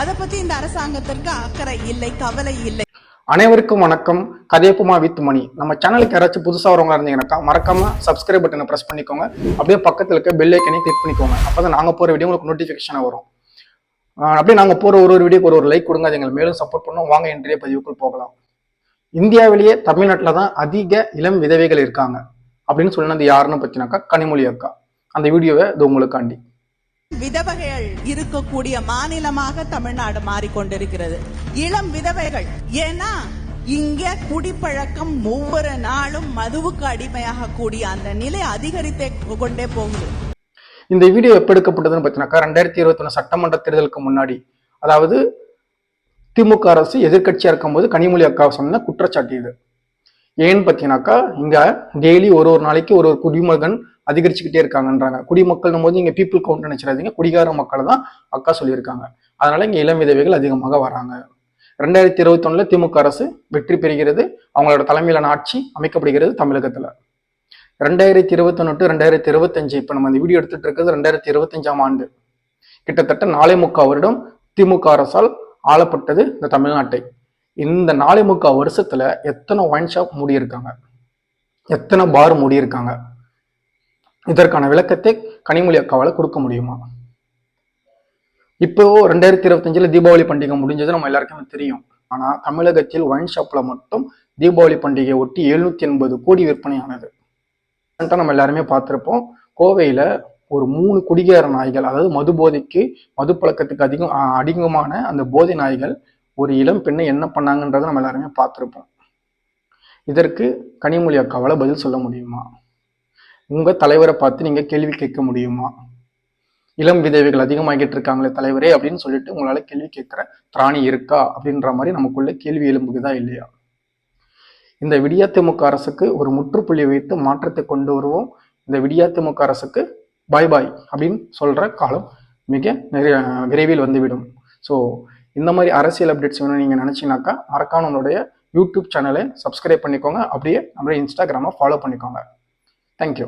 அதை பத்தி இந்த அரசாங்கத்திற்கு அக்கறை இல்லை கவலை இல்லை. அனைவருக்கும் வணக்கம். கதையப்புமா வித் மணி நம்ம சேனலுக்கு யாராச்சும் புதுசாக வரவங்க இருந்தீங்கன்னாக்கா மறக்காம சப்ஸ்கிரைப் பட்டனை ப்ரெஸ் பண்ணிக்கோங்க. அப்படியே பக்கத்தில் இருக்க பெல் ஐக்கனையும் கிளிக் பண்ணிக்கோங்க. அப்பதான் நாங்கள் போகிற வீடியோ உங்களுக்கு நோட்டிஃபிகேஷனாக வரும். அப்படியே நாங்கள் போகிற ஒரு ஒரு வீடியோக்கு ஒரு ஒரு லைக் கொடுங்க. அது எங்களை மேலும் சப்போர்ட் பண்ணும். வாங்க இன்றைய பதிவுக்குள் போகலாம். இந்தியாவிலேயே தமிழ்நாட்டில் தான் அதிக இளம் விதவைகள் இருக்காங்க. அப்படின்னு சொன்னது யாருன்னு பார்த்தீங்கன்னாக்கா கனிமொழி அக்கா. அந்த வீடியோவை இது உங்களுக்காண்டி. விதவைகள் இருக்கக்கூடிய மாநிலமாக தமிழ்நாடு மாறிக்கொண்டிருக்கிறது. இளம் விதவைகள். ஏன்னா இங்க குடிப்பழக்கம் ஒவ்வொரு நாளும் மதுவுக்கு அடிமையாக கூடிய அந்த நிலை அதிகரித்தே கொண்டே போகுது. இந்த வீடியோ எப்போ எடுக்கப்பட்டதுன்னு பார்த்தீங்கன்னாக்கா ரெண்டாயிரத்தி இருபத்தி சட்டமன்ற தேர்தலுக்கு முன்னாடி. அதாவது திமுக அரசு எதிர்க்கட்சியா இருக்கும்போது கனிமொழி அக்கா சொன்ன குற்றச்சாட்டு இது. ஏன்னு பார்த்தீங்கன்னாக்கா இங்க டெய்லி ஒரு ஒரு நாளைக்கு ஒரு ஒரு குடிமகன் அதிகரிச்சுக்கிட்டே இருக்காங்கன்றாங்க. குடிமக்கள்னும் போது இங்கே பீப்புள் கவுண்ட் நினைச்சிடாதீங்க. குடிகார மக்களை தான் அக்கா சொல்லியிருக்காங்க. அதனால இங்கே இளம் விதவைகள் அதிகமாக வராங்க. ரெண்டாயிரத்தி இருபத்தொன்னுல திமுக அரசு வெற்றி பெறுகிறது. அவங்களோட தலைமையிலான ஆட்சி அமைக்கப்படுகிறது தமிழகத்துல. ரெண்டாயிரத்தி இருபத்தொன்னு டு ரெண்டாயிரத்தி இருபத்தஞ்சு இப்போ நம்ம இந்த வீடியோ எடுத்துட்டு இருக்கிறது ரெண்டாயிரத்தி இருபத்தஞ்சாம் ஆண்டு. கிட்டத்தட்ட நாளை முக்கால் வருடம் திமுக அரசால் ஆளப்பட்டது இந்த தமிழ்நாட்டை. இந்த நாளை முக்கால் வருஷத்துல எத்தனை ஒயின் ஷாப் மூடியிருக்காங்க? எத்தனை பார் மூடியிருக்காங்க? இதற்கான விளக்கத்தை கனிமொழி அக்காவால் கொடுக்க முடியுமா? இப்போ ரெண்டாயிரத்தி இருபத்தஞ்சுல தீபாவளி பண்டிகை முடிஞ்சது நம்ம எல்லாருக்குமே தெரியும். ஆனால் தமிழகத்தில் ஒயின் ஷாப்பில் மட்டும் தீபாவளி பண்டிகையை ஒட்டி எழுநூத்தி எண்பது கோடி விற்பனையானது. நம்ம எல்லாருமே பார்த்துருப்போம். கோவையில் ஒரு மூணு குடிகார நாய்கள் அதாவது மது போதைக்கு மது பழக்கத்துக்கு அதிகம் அதிகமான அந்த போதை நாய்கள் ஒரு இளம் பெண்ணை என்ன பண்ணாங்கன்றதை நம்ம எல்லாருமே பார்த்துருப்போம். இதற்கு கனிமொழி அக்காவால் பதில் சொல்ல முடியுமா? உங்க தலைவரை பார்த்து நீங்க கேள்வி கேட்க முடியுமா? இளம் விதவைகள் அதிகமாகிட்டு இருக்காங்களே தலைவரே அப்படின்னு சொல்லிட்டு உங்களால கேள்வி கேட்கிற திராணி இருக்கா அப்படின்ற மாதிரி நமக்குள்ள கேள்வி எழும்புகுதா இல்லையா? இந்த விடியாத்திமுக அரசுக்கு ஒரு முற்றுப்புள்ளி வைத்து மாற்றத்தை கொண்டு வருவோம். இந்த விடியாத்திமுக அரசுக்கு பாய் பாய் அப்படின்னு சொல்ற காலம் மிக நிறைய விரைவில் வந்துவிடும். ஸோ இந்த மாதிரி அரசியல் அப்டேட்ஸ் வேணும் நீங்கள் நினச்சிங்கனாக்கா மறக்காம நம்மளுடைய யூடியூப் சேனலை சப்ஸ்கிரைப் பண்ணிக்கோங்க. அப்படியே நம்மளுடைய இன்ஸ்டாகிராமை ஃபாலோ பண்ணிக்கோங்க. தேங்க்யூ